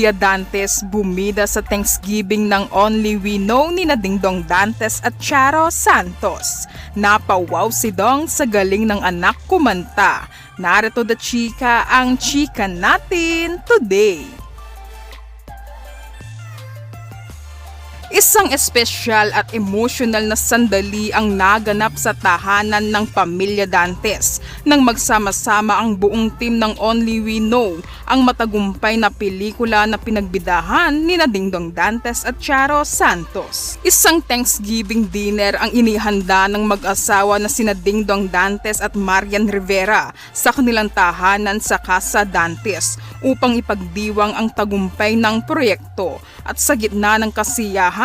Zia Dantes bumida sa Thanksgiving ng Only We Know ni na Dingdong Dantes at Charo Santos. Napawaw si Dong sa galing ng anak kumanta. Narito the chika ang chika natin today. Isang espesyal at emotional na sandali ang naganap sa tahanan ng pamilya Dantes nang magsama-sama ang buong team ng Only We Know ang matagumpay na pelikula na pinagbidahan ni Dingdong Dantes at Charo Santos. Isang Thanksgiving dinner ang inihanda ng mag-asawa na sina Dingdong Dantes at Marian Rivera sa kanilang tahanan sa Casa Dantes upang ipagdiwang ang tagumpay ng proyekto at sa gitna ng kasiyahan,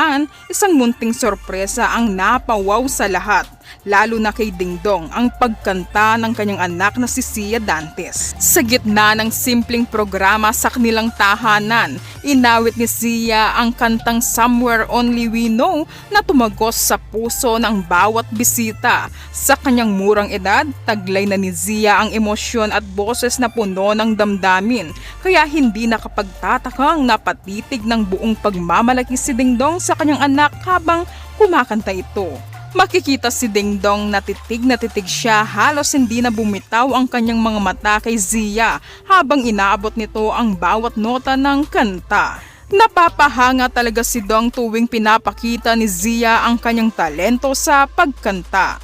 isang munting sorpresa ang napawaw sa lahat, lalo na kay Dingdong ang pagkanta ng kanyang anak na si Sia Dantes. Sa gitna ng simpleng programa sa kanilang tahanan, inawit ni Sia ang kantang Somewhere Only We Know na tumagos sa puso ng bawat bisita. Sa kanyang murang edad, taglay na ni Zia ang emosyon at boses na puno ng damdamin, kaya hindi nakapagtatakang napatitig ng buong pagmamalaki si Dingdong sa kanyang anak habang kumakanta ito. Makikita si Dingdong na titig na titig siya halos hindi na bumitaw ang kanyang mga mata kay Zia habang inaabot nito ang bawat nota ng kanta. Napapahanga talaga si Dong tuwing pinapakita ni Zia ang kanyang talento sa pagkanta.